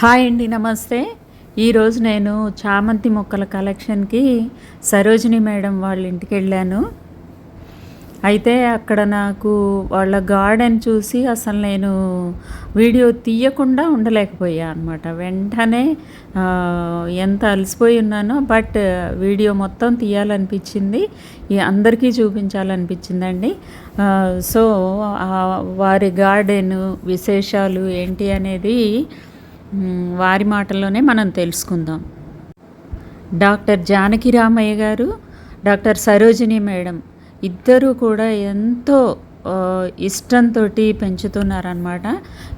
Hi అండి నమస్తే. ఈరోజు నేను చామంతి మొక్కల కలెక్షన్కి సరోజిని మేడం వాళ్ళ ఇంటికి వెళ్ళాను. అయితే అక్కడ నాకు వాళ్ళ గార్డెన్ చూసి అసలు నేను వీడియో తీయకుండా ఉండలేకపోయా అనమాట వెంటనే ఎంత అలసిపోయి ఉన్నానో బట్ వీడియో మొత్తం తీయాలనిపించింది. అందరికీ చూపించాలనిపించిందండి. సో వారి గార్డెన్ విశేషాలు ఏంటి అనేది వారి మాటల్లోనే మనం తెలుసుకుందాం. డాక్టర్ జానకి రామయ్య గారు డాక్టర్ సరోజిని మేడం ఇద్దరు కూడా ఎంతో ఇష్టంతో పెంచుతున్నారనమాట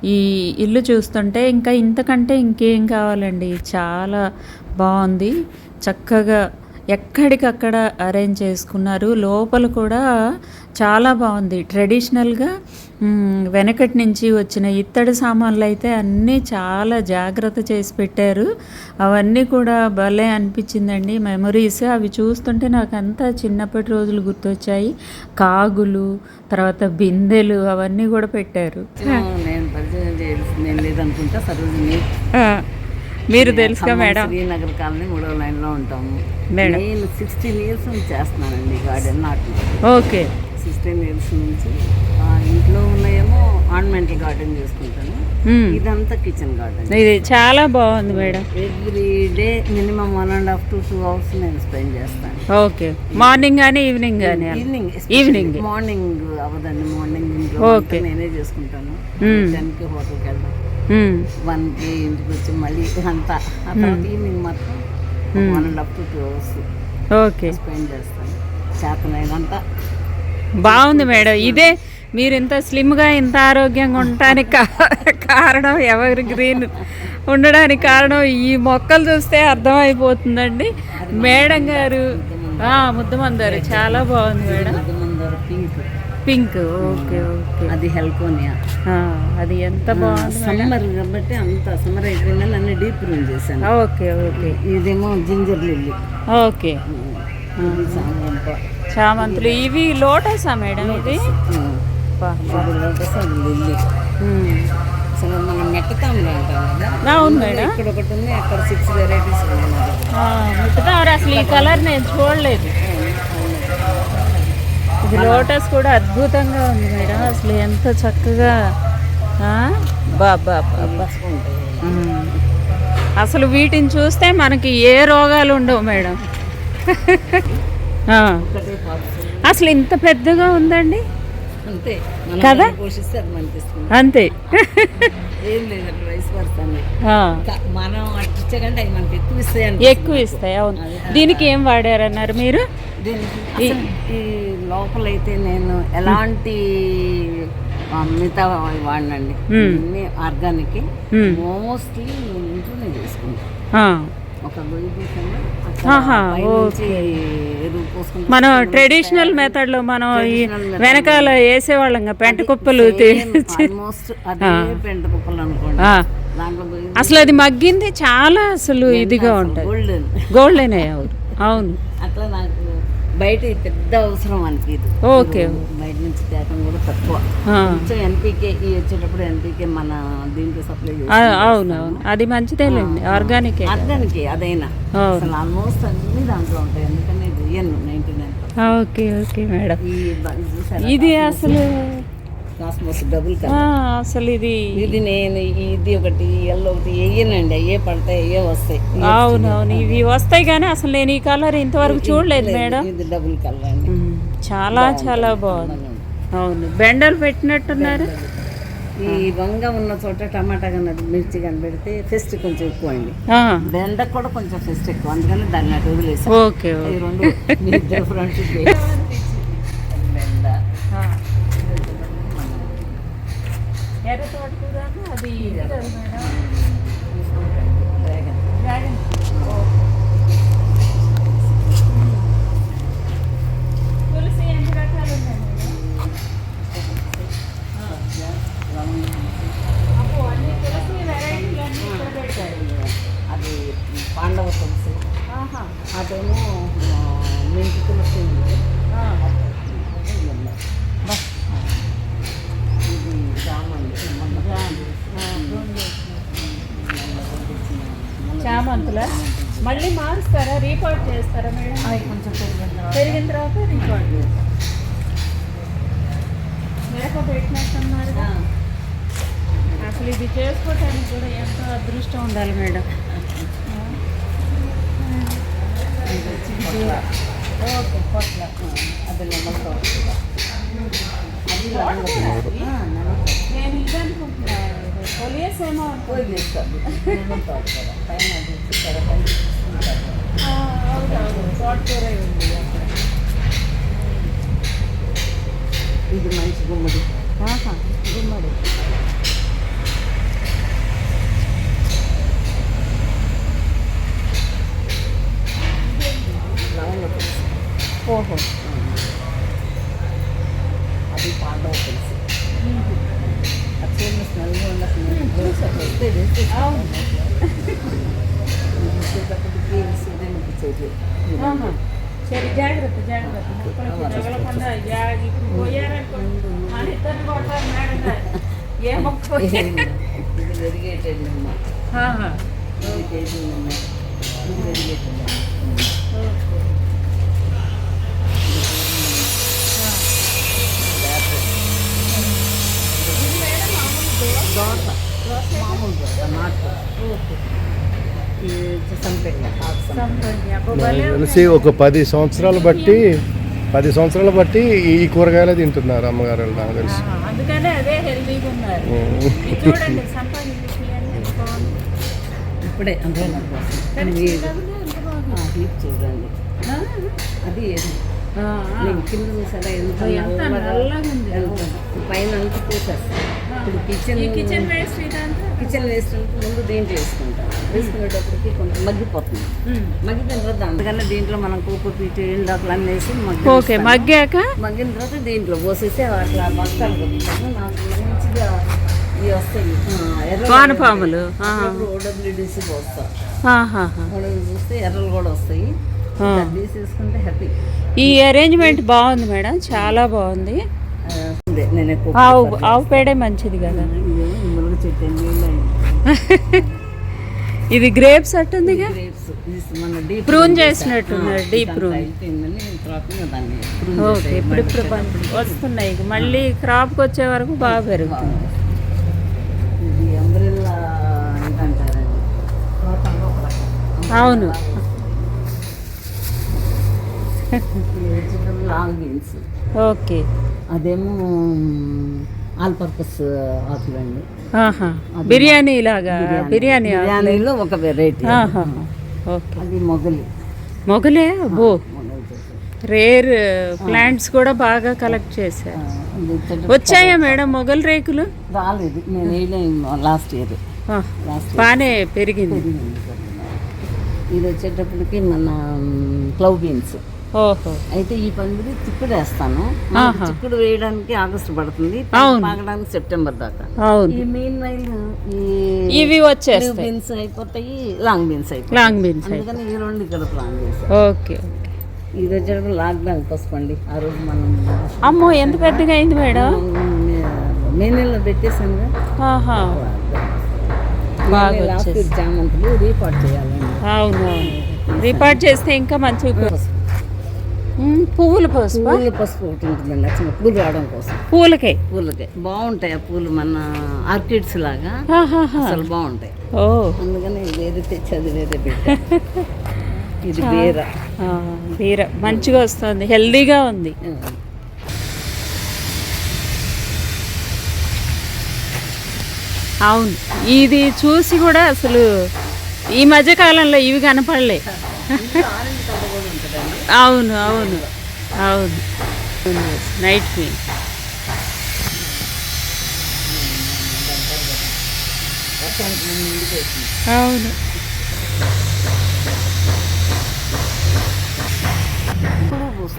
ఈ ఇల్లు చూస్తుంటే ఇంకా ఇంతకంటే ఇంకేం కావాలండి? చాలా బాగుంది. చక్కగా ఎక్కడికక్కడ అరేంజ్ చేసుకున్నారు. లోపల కూడా చాలా బాగుంది. ట్రెడిషనల్గా వెనకటి నుంచి వచ్చిన ఇత్తడి సామాన్లు అయితే అన్నీ చాలా జాగ్రత్త చేసి పెట్టారు. అవన్నీ కూడా భలే అనిపించిందండి. మెమరీస్ అవి చూస్తుంటే నాకు అంతా చిన్నప్పటి రోజులు గుర్తొచ్చాయి. కాగులు తర్వాత బిందెలు అవన్నీ కూడా పెట్టారు. నేను పరిచయం చేయాల్సింది లేదనుకుంటా. సరోజిని మీరు తెలుసుగా మేడం. శ్రీనగర్ కాలనీ మూడో లైన్లో ఉంటాము. మేడం. నేను సిక్స్టీన్ ఇయర్స్ నుంచి చేస్తున్నానండి గార్డెన్ నాటు. ఓకే. సిక్స్టీన్ ఇయర్స్ నుంచి ఇంట్లో ఉన్నాయేమో ఆర్నమెంటల్ గార్డెన్ చేసుకుంటాను. ఇదంతా కిచెన్ గార్డెన్. ఇది చాలా బాగుంది madam. Every day minimum one and half to two hours నేను స్పెండ్ చేస్తాను. ఓకే. మార్నింగ్ కానీ ఈవినింగ్ కానీ ఈవినింగ్ ఈవినింగ్. మార్నింగ్ అవ్వదండి మార్నింగ్ ఓకే. నేనే చేసుకుంటాను. టెన్కి హోటల్కి వెళ్దాం మ్మ్. వన్కి ఇంటికి వచ్చి మళ్ళీ అంతా. ఆ తర్వాత ఈవినింగ్ మాత్రం one and half to two hours okay spend చేస్తాను. చేతనైనంత. బాగుంది మేడం. ఇదే మీరు ఇంత స్లిమ్గా ఇంత ఆరోగ్యంగా ఉండటానికి కారణం ఎవరి గ్రీన్ ఉండడానికి కారణం ఈ మొక్కలు చూస్తే అర్థమైపోతుందండి. మేడం గారు ముద్దమందారు చాలా బాగుంది madam. Pink. Pink. Okay okay. అది హెల్కోనియా. అది ఎంత బాగుంది సమ్మర్ కాబట్టి అంత సమ్మర్ అయిపోయిందని అన్ని డీప్ రూమ్ చేశాను. Okay okay. ఇదేమో జింజర్ లిల్లీ. ఓకే. చామంతులు. ఇవి లోటసా మేడం ఇది లిల్లీ. అసలు మనం మెట్టతాంలో ఉంటాం కదా? అవును మేడం. ఇక్కడ ఒకటి ఉంది అక్కడ సిక్స్ వెరైటీస్ ఉన్నాయి. అసలు ఈ కలర్ నేను చూడలేదు. ఇది లోటస్ కూడా అద్భుతంగా ఉంది మేడం. అసలు ఎంత చక్కగా. అసలు వీటిని చూస్తే మనకి ఏ రోగాలు ఉండవు మేడం. అసలు ఇంత పెద్దగా ఉందండి? అంతే. మనం కదా? అంతే. మనం ఎక్కువ ఇస్తాయి అవును. దీనికి ఏం వాడారన్నారు మీరు? దీనికి అసలు ఈ లోపలైతే నేను ఎలాంటి మిగతా వాడినండి. అన్ని ఆర్గానిక్. మోస్ట్లీ నేను ఇంట్లోనే చేసుకుంటాను. ఒక మనం ట్రెడిషనల్ మెథడ్లో మనం వెనకాల వేసేవాళ్ళం పెంట కుప్పలు పెంట కుప్పలు అనుకోండి. అసలు అది మగ్గింది చాలా అసలు ఇదిగా ఉంటుంది. గోల్డెన్ గోల్డెన్ అవును. అవును. అట్లా నాకు బయట ఇది పెద్ద అవసరం అనిపించదు ఓకే. బయట నుంచి తేటం కూడా తక్కువ. కొంచెం ఎన్పీకే ఈ వచ్చేటప్పుడు ఎన్పీకే మన దీంట్లో సప్లై ఆ, అవును అవును. అది మంచిదేలేండి. ఆర్గానికే అర్థానికి అదైనా. అసలు ఆల్మోస్ట్ అన్ని దాంట్లో ఉంటాయి. Ninety nine. Okay okay madam. ఇది? ఇది అసలు కాస్మోస్ డబుల్ అసలు ఇది ఇది నేను ఇది ఒకటి ఎల్లో ఒకటి వేయనండి అయ్యే పడతాయి అయ్యే వస్తాయి. అవును అవును ఇవి వస్తాయి కానీ అసలు నేను ఈ కలర్ ఇంతవరకు చూడలేదు మేడం. ఇది డబుల్ కలర్ అండి. చాలా చాలా బాగుంది. అవును. బెండలు పెట్టినట్టున్నారు. ఈ వంగ ఉన్న చోట టమాటా కన్నా మిర్చి కనబెడితే ఫెస్ట్ కొంచెం ఎక్కువ అండి బెండ కూడా కొంచెం ఫెస్ట్ ఎక్కువ అందుకని దాన్ని అటు వదిలేసి. ఓకే రెండు మీ ఇద్దరు ఫ్రెండ్స్ బెండ ఆ. ఎర్ర తోటకూరను అది ఇది కదా మేడం? Dragon dragon. తులసి ఎన్ని రకాలు ఉన్నాయి మేడం? అబ్బో, అన్ని తులసి వెరైటీలు అన్నీ ఇక్కడ పెట్టారు. అది పాండవ తులసి ఆహా. అదేమో ఆ, మెంతి తులసి ఉంది ఆ. ఇది ఉంది. ఇది జామండి మొన్న ఆ, చామంతుల మళ్ళీ మారుస్తారా? రీపాట్ చేస్తారా మేడం? అవి కొంచెం పెరిగిన తర్వాత. పెరిగిన తర్వాత రీపాట్ మిరప పెట్టినట్టున్నారు అసలు ఇది చేసుకోవటానికి కూడా ఎంతో అదృష్టం ఉండాలి మేడం. ఓకే పొట్ల. అది లెమన్ అది. నేను ఇది ఏమో కూడా. పైన అది చూస్తారా? పైన చూస్తారు. అవునవును తోటకూర ఉంది అక్కడ ఇది మంచి గుమ్మడి ఆహా, గుమ్మడి లవంగ తులసి ఓహో అది పాండవ తులసి అది చూడండి స్మెల్ కూడా స్మెల్ వస్తే వేస్తే అవును చూసేటప్పటికి సూర్యునికి ఆహా. సరే జాగ్రత్త జాగ్రత్త మొక్కలకి తగలకుండా జా- ఇప్పుడు పోయారనుకోండి మన ఇద్దరిని కొడతారు మేడం గారు. ఏ మొక్క పోయి- ఇది వెరిగేటెడ్. ఇది ఇది వెరిగేటెడ్ మామూలు నాటు ఓకే. ఒక పది సంవత్సరాలు బట్టి పది సంవత్సరాలు బట్టి ఈ కూరగాయలే తింటున్నారు అమ్మగారు నాకు తెలిసి. ఆహా. అందుకనే అదే హెల్దీగా ఉన్నారు. ఉమ్. ఇది చూడండి ఇప్పుడే అంతే అది కింద చూసారా? ఎంత పైన అంతా పూసేస్తాను ఇప్పుడు కిచెన్ ఈ కిచెన్ వేస్ట్ కిచెన్ వేసినప్పుడు ముందు దీంట్లో వేసుకుంటాం? వేసుకునేటప్పటికి కొంచెం మగ్గిపోతుంది. మగ్గిన తర్వాత అందుకని దీంట్లో మనం కూపు పీటు ఎండాకులు అన్నీ వేసి మగ్గి ఓకే మగ్గాక? మగ్గిన తర్వాత దీంట్లో పోసేసి అట్లా బస్తాలు కొట్టుకుంటాము నాకు మంచిగా ఇవి వస్తాయి. వానపాములు. ఓడబ్ల్యూడిసి పోస్తాం. చూస్తే ఎర్రలు కూడా వస్తాయి. తీసేసుకుంటే హ్యాపీ ఈ అరేంజ్మెంట్ బాగుంది మేడం. చాలా బాగుంది. ఆవు ఆవు పేడే మంచిది కదా. చెట్టు ఇది గ్రేప్స్ అట్టుందిగా? ఇది మన డీప్ ఓకే చేసేయి. ఇప్పుడు ఇప్పుడు వస్తున్నాయి. మళ్ళీ క్రాప్కి వచ్చే వరకు బాగా పెరుగుతుంది. అవును. ఓకే. అదేమో ఆల్ పర్పస్ ఆకులండి బిర్యానీ లాగా బిర్యానీ. బిర్యానీలో ఒక వెరైటీ అది మొగలి. మొగలే? చేసేది. రేర్ ప్లాంట్స్ కూడా బాగా కలెక్ట్ చేశారు. వచ్చాయా మేడం మొగల్ రేకులు? రాలేదు. నేను వేయలేను లాస్ట్ ఇయర్. బాగానే పెరిగింది. ఇది వచ్చేటప్పటికి మన క్లవ్ బీన్స్. ఓహో. అయితే ఈ పందిరి చిక్కుడు వేస్తాను. మనకి. చిక్కుడు వేయడానికి ఆగస్టు పడుతుంది. పాకడానికి సెప్టెంబర్ దాకా. ఈ మెయిన్ వైల్ ఈ ఇవి వచ్చేస్తాయి. బీన్స్ అయిపోతాయి లాంగ్ బీన్స్ అయిపోతాయి. లాంగ్ బీన్స్ అందుకని ఈ రెండు ఇక్కడ ప్లాన్ చేశాను. ఓకే ఇది వచ్చేటప్పుడు లాక్డౌన్ పసుపండి ఆ రోజు మనం అమ్మో ఎంత పెద్దగా అయింది మేడం? మే నెలలో పెట్టేసాను బాగా జామంతులు రీపాట్ చేయాలండి అవును అవును. రిపార్ట్ చేస్తే ఇంకా మంచిగా పువ్వుల పసుపు? పూల పసుపు ఒకటి ఉంటుందండి చిన్న పూలు రావడం కోసం. పూలకే? పూలకే. బాగుంటాయి ఆ పూలు మన ఆర్కిడ్స్ లాగా. అసలు బాగుంటాయి. ఓ. అందుకని వేరే తెచ్చి అది వేరే ఇది బీర. బీర. మంచిగా వస్తుంది హెల్దీగా ఉంది. అవును. ఇది చూసి కూడా అసలు ఈ మధ్య కాలంలో ఇవి కనపడలే ఆరెంజ్ కలర్ కూడా ఉంటుందండి అవును అవును. అవును. నైట్ క్వీన్ అవును.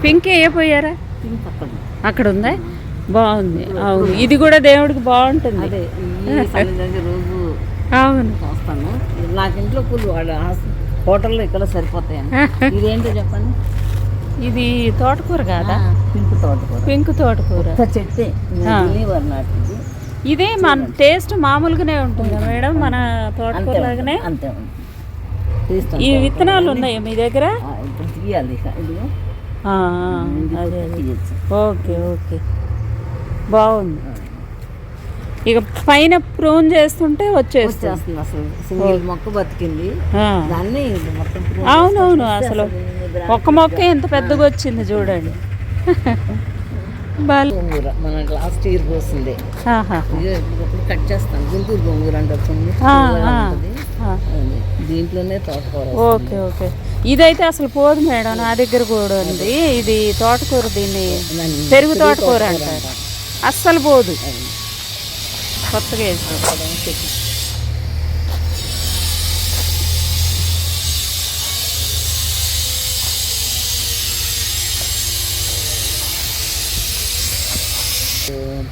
పింక్ వేయపోయారా అక్కడ ఉంది. బాగుంది. అవును. ఇది కూడా దేవుడికి బాగుంటుంది. రోజు అవును. వస్తాను. నాకు ఇంట్లో పూలు హోటల్లో ఇక్కడ సరిపోతాయని. ఇదేంటో చెప్పండి? ఇది తోటకూర కాదా? పింక్ తోటకూర. పింక్ తోటకూర. చెట్టే. నాటింది. ఇదే మన టేస్ట్ మామూలుగానే ఉంటుందా మేడం? మన తోటకూర లాగానే. అంతే ఈ విత్తనాలు ఉన్నాయా మీ దగ్గర? తీయాలి అదే ఓకే ఓకే. బాగుంది. ఇక పైన ప్రూన్ చేస్తుంటే వచ్చేస్తుంది. అసలు. సింగిల్ మొక్క బతికింది. దాన్ని మొత్తం అవునవును అసలు ఒక్క మొక్క ఎంత పెద్దగా వచ్చింది చూడండి. బాల్ గోంగూర మన లాస్ట్ ఇయర్ పోసిందే కట్ చేస్తాను. గుంటూరు గోంగూర అంటే. దీంట్లోనే తోటకూర ఓకే ఓకే. ఇదైతే అసలు పోదు మేడం నా దగ్గర కూడా ఉంది. ఇది తోటకూర దీన్ని దాన్ని పెరుగు తోటకూర అంటారు. అస్సలు పోదు. కొత్తగా వేసాం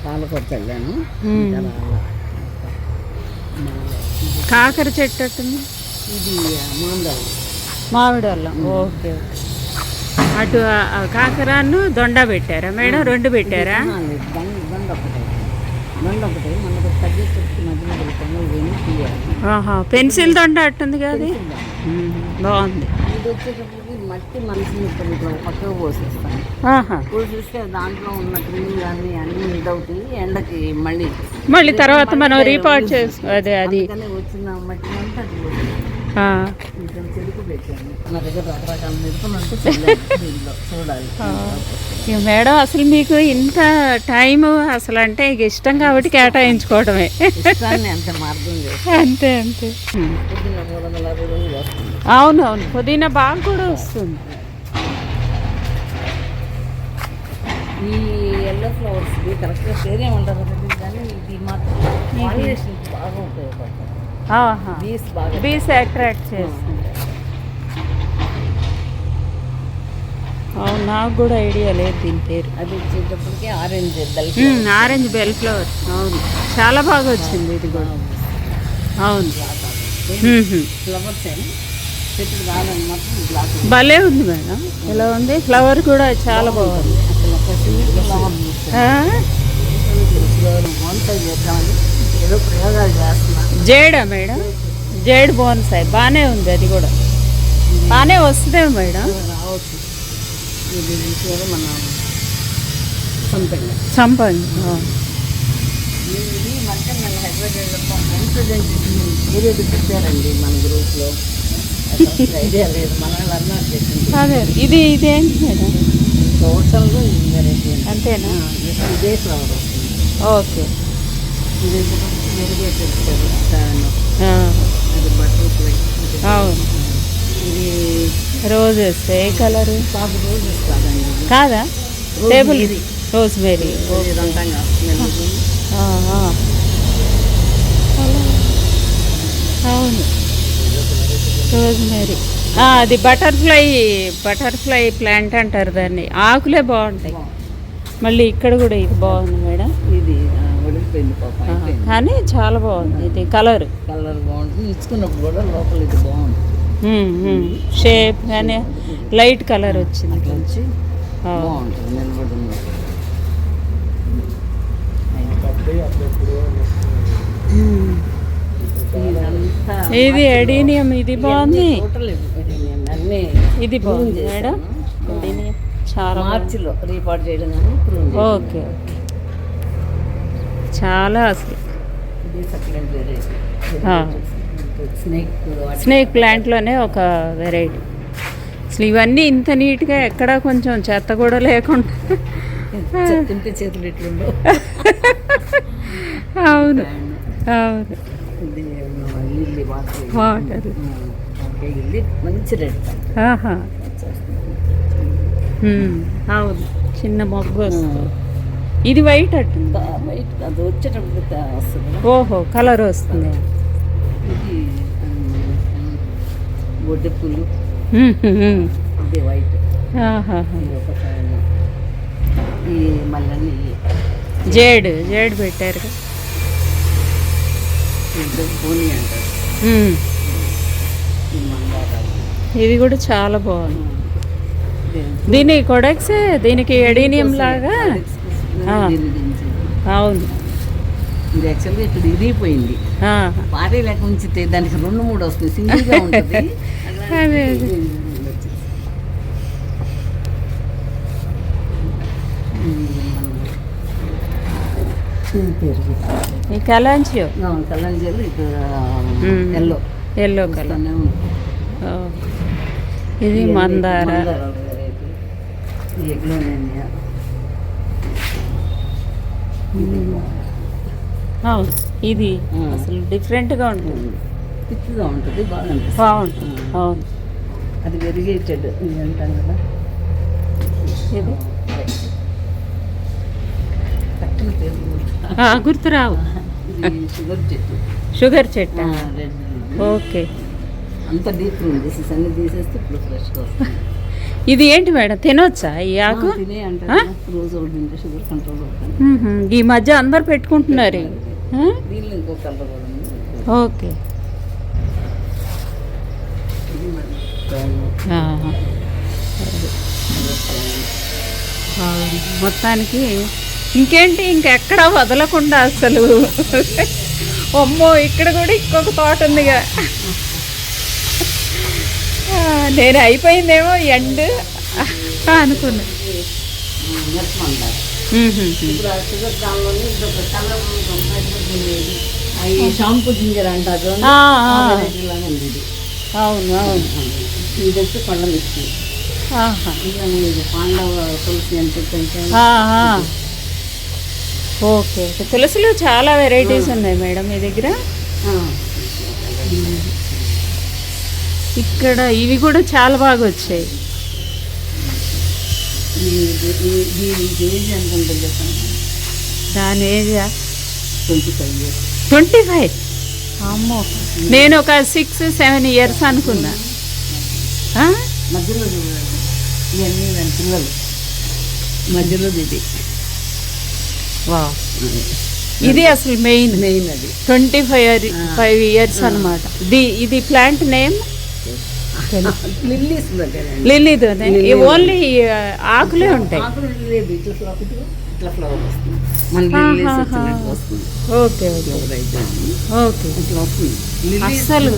పాలకూర చల్లాను మ్మ్. ఇంకా రాలా. కాకర చెట్టు అట్టుంది ఇది మాందాలు మామిడి అల్లం ఓకే. అటు కాకరాన్ని దొండ పెట్టారా? మేడం రెండు పెట్టారా? పెన్సిల్ దొండ అట్టుంది కదా. బాగుంది. మట్టి మనిషిని ఇక్కడ ఇట్లా పక్కకు పోసేస్తాను పోసేస్తే దాంట్లో ఉన్న క్రిములు అన్నీ అన్నీ ఇదవుతాయి ఎండకి మళ్ళీ మళ్ళీ తర్వాత మనం రీపాట్ చేసు అదే అది. వచ్చిన మట్టి అంతా మేడం అసలు మీకు ఇంత టైం అసలు అంటే ఇష్టం కాబట్టి కేటాయించుకోవడమే. అంత అంతే అంతే మ్మ్. పొద్దున్న మూడు వందల అరవై రోజులు వస్తుంది అవును అవును. పుదీనా బాగా కూడా వస్తుంది. ఈ ఎల్లో ఫ్లవర్స్ కరెక్ట్గా పేరు తెలియదు కానీ ఇది మాత్రం బాగా ఉపయోగపడుతుంది బీస్ బాగా బీస్ అట్రాక్ట్ చేస్తుంది. అవును నాకు కూడా ఐడియా లేదు దీని పేరు. అది వచ్చేటప్పటికి orange hmm, orange bell flower అవును. చాలా బాగా వచ్చింది ఇది కూడా. అవును. ఫ్లవర్స్ భలే ఉంది మేడం. ఎలా ఉంది? ఫ్లవర్ కూడా చాలా బాగుంది. జేడా మేడం. Jade bonsai. బాగానే ఉంది అది కూడా. బాగానే వస్తుందేమో మేడం. చంపండి హైదరాబాద్ పెట్టారండి మన గ్రూప్లో. అదే ఇది ఇదేంటి మేడం టోటల్గా అంతేనా? ఇదే ఫ్లవర్ ఓకే. ఇది అవును. ఇది రోజెస్ ఏ కలరు? కాదండి. కాదా? టేబుల్. Rosemary. అవును. రోజ్ మేరీ ఆ, అది బటర్ఫ్లై బటర్ఫ్లై ప్లాంట్ అంటారు దాన్ని. ఆకులే బాగుంటాయి. మళ్ళీ ఇక్కడ కూడా ఇది బాగుంది మేడం. ఇది కానీ చాలా బాగుంది. ఇది కలర్. కలర్ బాగుంటుంది. ఇచ్చుకున్నప్పుడు కూడా లోపల ఇది బాగుంటుంది. షేప్ కానీ లైట్ కలర్ వచ్చింది. బాగుంటుంది ఇది ఎడీనియం ఇది బాగుంది. ఇది బాగుంది. మేడం. చాలా. మార్చిలో రీపార్ట్ చేయడం ఓకే ఓకే. చాలా అసలు. స్నేక్ స్నేక్ ప్లాంట్లోనే ఒక వెరైటీ. అసలు ఇవన్నీ ఇంత నీట్గా ఎక్కడా కొంచెం చెత్త కూడా లేకుండా. తింటే చేతులు ఇట్లుండో అవును. అవును. అవును. చిన్న మొగ్గు వస్తుంది. ఇది వైట్ అట్టుంది. బయట అది వచ్చేటప్పుడు వస్తుంది. ఓహో కలర్ వస్తుంది. ఇది బొడ్డె పూలు. ఇది వైట్. ఈ మళ్ళీ జేడ్ జేడ్ పెట్టారు అంటారు. ఇది కూడా చాలా బాగుంది దీని కొడక్సే దీనికి ఎడీనియం లాగా. అవును. ఇది యాక్చువల్గా ఇక్కడ ఇరిగిపోయింది ఆ, పారే లేక ఉంచితే దానికి రెండు మూడు వస్తుంది సింగిల్గా ఉంటుంది అది అదే అదే ఇది పెరుగు ఈ ఇది మ్మ్. ఎల్లో. Yellow colour. ఇది మందార. అవును ఇది. అసలు డిఫరెంట్గా ఉంటుంది. పిచ్చిగా ఉంటుంది బాగా అనిపిస్తుంది. బాగుంటుంది అవును. అది వెరిగేటెడ్ అంటాం కదా. ఇది? పేరు గుర్తురావు షుగర్ చెట్టు. షుగర్ చెట్టు? Red okay. అంత డీప్ ఉంది. డిసీస్ అన్ని తీసేస్తే ఇప్పుడు ఫ్రెష్గా వస్తుంది. ఇది ఏంటి మేడం? తినొచ్చా ఈ ఆకు? రోజు షుగర్ కంట్రోల్ అవుతుంది. ఈ మధ్య అందరు పెట్టుకుంటున్నారు. ఓకే. మొత్తానికి ఇంకేంటి ఇంకెక్కడా వదలకుండా అసలు. అమ్మో ఇక్కడ కూడా ఇంకొక తోట ఉందిగా. నేను అయిపోయిందేమో ఎండ్ అనుకున్నా. మెత్తమందార షాంపూ జింజర్ అంటారు అవును అవును. ఇది వచ్చి పండ్ల మిక్సీ పాండవ తులసి అని చెప్పి ఓకే ఓకే. తులసిలో చాలా వెరైటీస్ ఉన్నాయి మేడం మీ దగ్గర? ఇక్కడ ఇవి కూడా చాలా బాగా వచ్చాయి. దాని ఏజా ట్వంటీ ఫైవ్. అమ్మో. నేను ఒక సిక్స్ సెవెన్ ఇయర్స్ అనుకున్నా? మధ్యలో మధ్యలో ఇది. ఇది అసలు మెయిన్ మెయిన్ అది. ట్వంటీ ఫైవ్ ఫైవ్ ఇయర్స్ అనమాట ఇది ఇది ప్లాంట్ నేమ్ లిల్లీది ఓన్లీ ఆకులే ఉంటాయి. Okay okay. ఎగ్జాక్ట్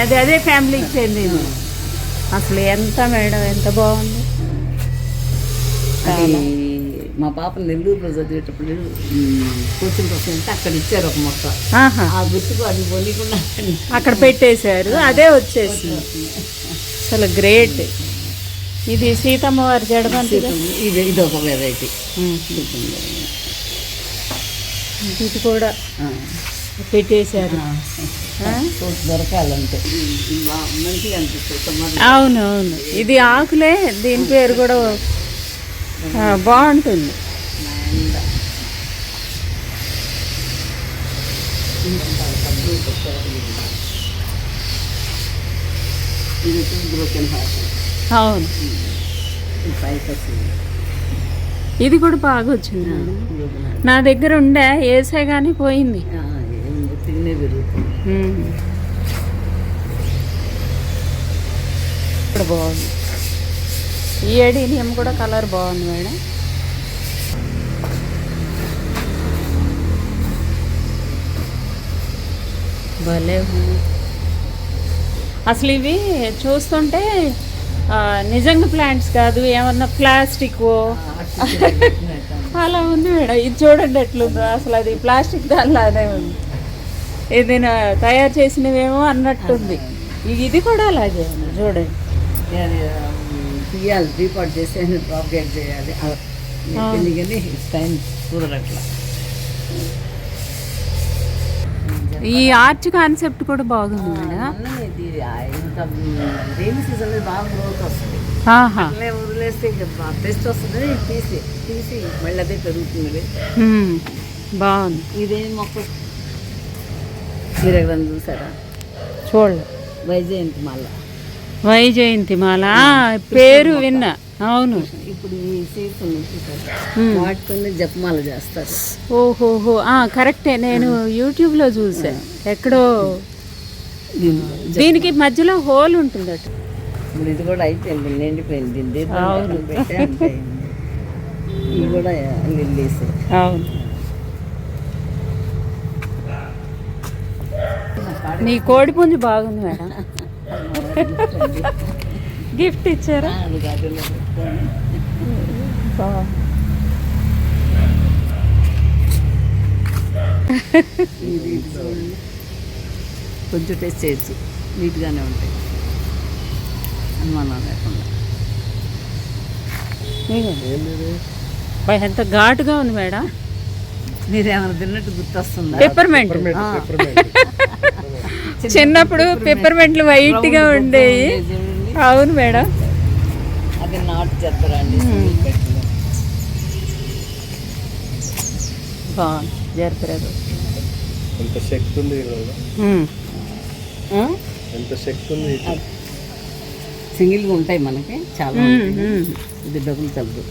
అదే. అదే ఫ్యామిలీకి చెందింది అసలు ఎంత మేడం ఎంత బాగుంది. మా పాప నెల్లూరులో చదివేటప్పుడు కోచింగ్ కోసం వెళ్తే అక్కడ ఇచ్చారు ఒక మొక్క. ఆ గుర్తుకు అది పొనికుండా అక్కడ పెట్టేశారు అదే వచ్చేసింది. అసలు గ్రేట్. ఇది సీతమ్మ వారి జడబంతి ఇది ఇది ఒక వెరైటీ ఇది కూడా పెట్టేశారు? దొరకాలంటే. ఇది బా- మంచిగా అనిపిస్తుంది సమ్మర్. అవును అవును ఇది ఆకులే దీని పేరు కూడా బాగుంటుంది. అవును. ఇది కూడా బాగా వచ్చింది. నా దగ్గర ఉండే వేసే కానీ పోయింది. బాగుంది. ఈ ఎడీనియం కూడా కలర్ బాగుంది మేడం. భలే. అసలు ఇవి చూస్తుంటే నిజంగా ప్లాంట్స్ కాదు ఏమన్నా ప్లాస్టిక్ అలా ఉంది మేడం. ఇది చూడండి ఎట్లుందో. అసలు అది ప్లాస్టిక్ దానిలానే ఉంది. ఏదైనా తయారు చేసినవేమో అన్నట్టుంది. ఇది కూడా అలాగే ఉంది. చూడండి. తీయాలి రీపాట్ చేసి ప్రాపగేట్ చేయాలి. టైం కుదరట్లా. ఈ ఆర్చ్ కాన్సెప్ట్ కూడా బాగుంది ఇది ఇంకా సీజన్ బాగా గ్రోత్ వస్తుంది. ఆహా. అట్లే వదిలేస్తే బెస్ట్ వస్తుంది. తీసి తీసి మళ్ళీ అదే పెరుగుతుంది. బాగుంది. ఇదేం మొక్క. మీరు ఎక్కడ చూసారా? చూడండి వైజయంతి మళ్ళా వైజయంతి మాల. ఆ, పేరు విన్నా. అవును. ఇప్పుడు ఈ. వాటితోనే జపమాల చేస్తారు. ఓహోహో. కరెక్టే. నేను యూట్యూబ్లో చూసాను ఎక్కడో దీనికి మధ్యలో హోల్ ఉంటుందట. ఇప్పుడు ఇది కూడా అయిపోయింది నిండిపోయింది ఇవి కూడా లిల్లీస్ అవును. నీ కోడి పుంజు బాగుంది మేడం. గిఫ్ట్ ఇచ్చారా? కొంచెం టెస్ట్ చేయొచ్చు. నీట్గానే ఉంటాయి. అనుమానం లేకుండా. ఎంత ఘాటుగా ఉంది మేడం. మీరేమైనా తిన్నట్టు గుర్తొస్తుందా. పెప్పర్మెంట్. చిన్నప్పుడు పెప్పర్మెంట్లు వైట్గా ఉండేవి. అవును మేడం. అది నాటు బాగుంది. జరపరాదు ఎంత శక్తి ఉంది ఎంత శక్తి ఉంది సింగిల్గా ఉంటాయి మనకి చాలా. ఇది డబుల్ కలర్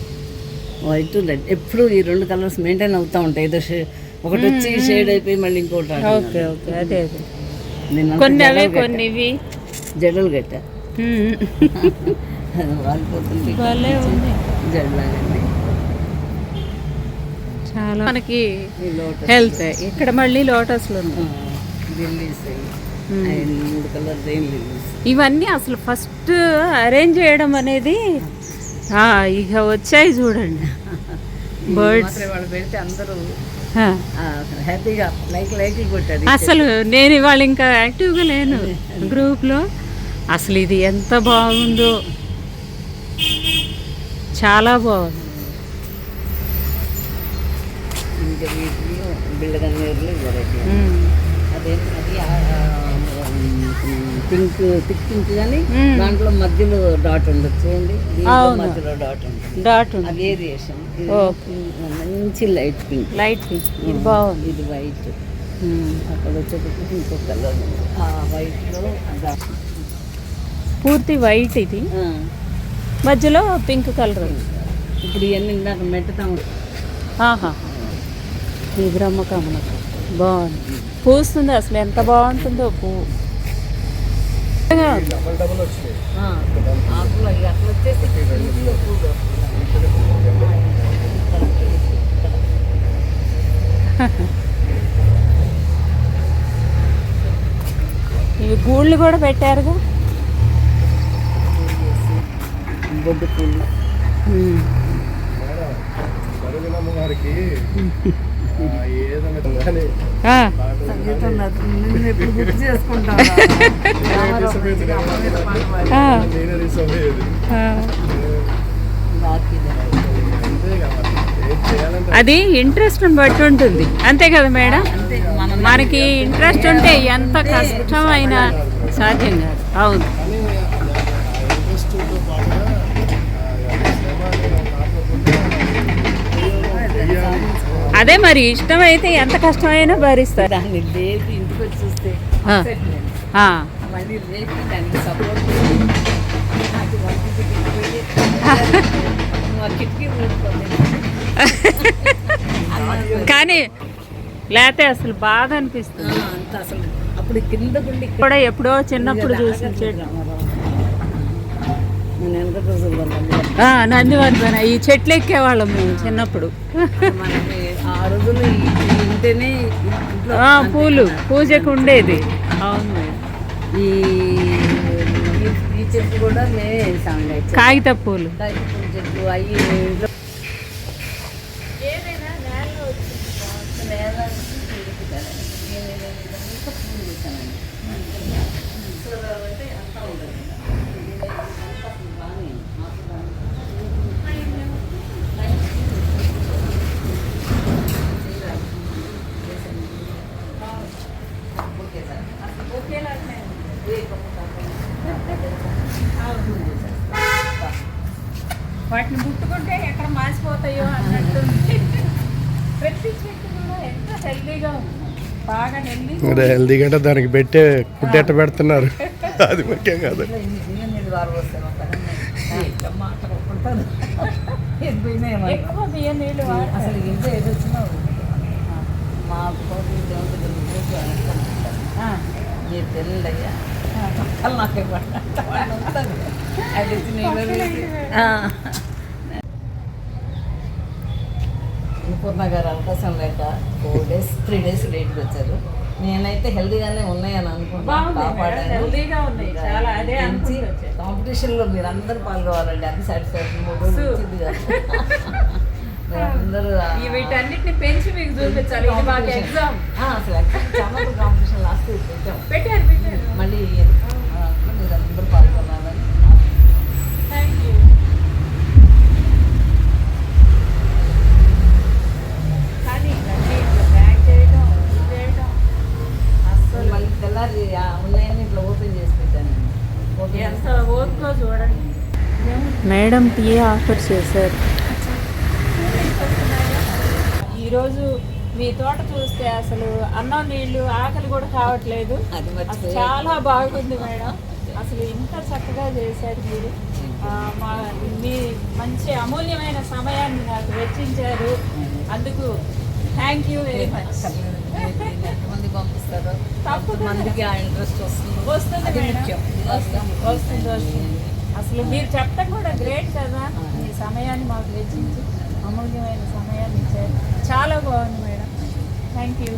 వైట్ రెడ్ ఎప్పుడు ఈ రెండు కలర్స్ మెయింటైన్ అవుతూ ఉంటాయి. ఏదో ఒకటి వచ్చి షేడ్ అయిపోయి మళ్ళీ ఇంకోటి. Okay okay. అదే అదే. కొన్ని అవే కొన్ని ఇవి. జడలు. వాళ్ళిపోతుంది జడలాగండి చాలా మనకి హెల్త్. ఇక్కడ మళ్ళీ లోటస్లు ఉన్నాయి. లిల్లీస్ మూడు కలర్ రెయిన్ లిల్లీస్ ఇవన్నీ అసలు ఫస్ట్ అరేంజ్ చేయడం అనేది ఇక వచ్చాయి చూడండి. బర్డ్స్. వాళ్ళు పెడితే అందరూ హ్యాపీగా లైక్ లైక్ కొట్టారు అసలు నేను ఇవాళ ఇంకా యాక్టివ్గా లేను గ్రూప్లో. అసలు ఇది ఎంత బాగుందో. చాలా బాగుంది. ఇంకా వీటిలో. అదేంటి? అది పింక్ థిక్ పింక్ కానీ. దాంట్లో మధ్యలో డాట్ ఉండదు చూడండి. మధ్యలో డాట్ ఉంటుంది. డాట్ ఉంది ఆ వేరియేషన్ మంచి లైట్ పింక్. Light pink. ఇది బాగుంది. ఇది వైట్. అక్కడ వచ్చేటప్పటికి ఇంకో కలర్ ఆ వైట్లో పూర్తి వైట్ ఇది. మధ్యలో పింక్ కలర్. ఉంది ఇప్పుడు ఇవన్నీ ఇందాక మెట్టుతాం ఆహా. ఈ బ్రహ్మకమల బాగుంది. పూస్తుంది అసలు. ఎంత బాగుంటుందో పువ్వు పూలు ఇవి గూళ్ళు కూడా పెట్టారుగా బొడ్డు పూలు. అది ఇంట్రెస్ట్ బట్టి ఉంటుంది. అంతే కదా మేడం? మనకి ఇంట్రెస్ట్ ఉంటే ఎంత కష్టమైనా సాధ్యం కాదు. అవును. అదే మరి ఇష్టమైతే ఎంత కష్టమైనా భరిస్తారు. దాన్ని ఇంటికి వచ్చి చూస్తే మళ్ళీ దానికి సపోర్ట్ కానీ లేతే అసలు బాధ అనిపిస్తుంది. అంత అసలు అప్పుడు కింద కూడా ఎప్పుడో చిన్నప్పుడు చూసిన ఆ, నందివర్ధన ఈ చెట్లు ఎక్కేవాళ్ళం మేము చిన్నప్పుడు. మనకి ఆ ఇంట్లో ఆ, పూలు పూజకు ఉండేది. అవును. ఈ చెట్టు కూడా మేమే చెట్టు. కాగిత పూలు. కాగితం అవి ఇంట్లో వాటిని ముట్టుకుంటే ఎక్కడ మాసిపోతాయో అన్నట్టు ప్రతి చెట్టు కూడా ఎంత హెల్దీగా ఉంది. బాగా హెల్దీ. అదే హెల్దీగా అంటే దానికి పెట్టే ఫుడ్ ఎట్ట పెడుతున్నారు? అది ముఖ్యం కాదు. ఎక్కువ బియ్యం నీళ్ళు. అసలు ఇంత ఏది వచ్చినా మా కోటి మీరు నాకు ఇవ్వండి అది. పూర్ణ గారు అవకాశం లేక ఫోర్ డేస్ త్రీ డేస్ లేట్కి వచ్చారు నేనైతే హెల్దీగానే ఉన్నాయని అనుకుంటున్నాను కాపాడాను హెల్దీగా ఉన్నాయి చాలా అదే అనుకుంటా కాంపిటీషన్లో మీరు అందరూ పాల్గొవాలండి. అది సాటిస్ఫాక్షన్ మూడు వీటన్నిటిని పెంచి మీకు చూపించాలి. ఇది మాకు ఎగ్జామ్ ఆ, అసలు ఎగ్జామ్ కాంపిటీషన్ లాస్ట్ పెట్టాం. పెట్టారు పెట్టారు. మళ్ళీ మీరు అందరూ పాల్గొనాలని థ్యాంక్ యూ కానీ ప్యాక్ చేయడం చేయడం అస్సలు మళ్ళీ తెల్లారి ఉన్నాయని ఇట్లా ఓపెన్ చేసి పెట్టాను. ఓకే ఎంత ఓపికో చూడండి. మేడం టీ ఆఫర్ చేశారు. ఈరోజు మీ తోట చూస్తే అసలు అన్నం నీళ్ళు ఆకలి కూడా కావట్లేదు. చాలా బాగుంది మేడం. అసలు ఇంత చక్కగా చేశారు మీరు. మా మీ మంచి అమూల్యమైన సమయాన్ని నాకు వెచ్చించారు. అందుకు థ్యాంక్ యూ వెరీ మచ్ ఎంతమంది పంపిస్తారో తప్పకుండా. మందికి ఆ ఇంట్రెస్ట్ వస్తుంది. వస్తుంది అది మేడం. ముఖ్యం. వస్తుంది వస్తుంది. వస్తుంది అసలు మీరు చెప్పడం కూడా గ్రేట్ కదా. మీ సమయాన్ని మాకు వెచ్చించి. అమూల్యమైన సహాయాన్ని ఇచ్చారు. చాలా బాగుంది మేడం. Thank you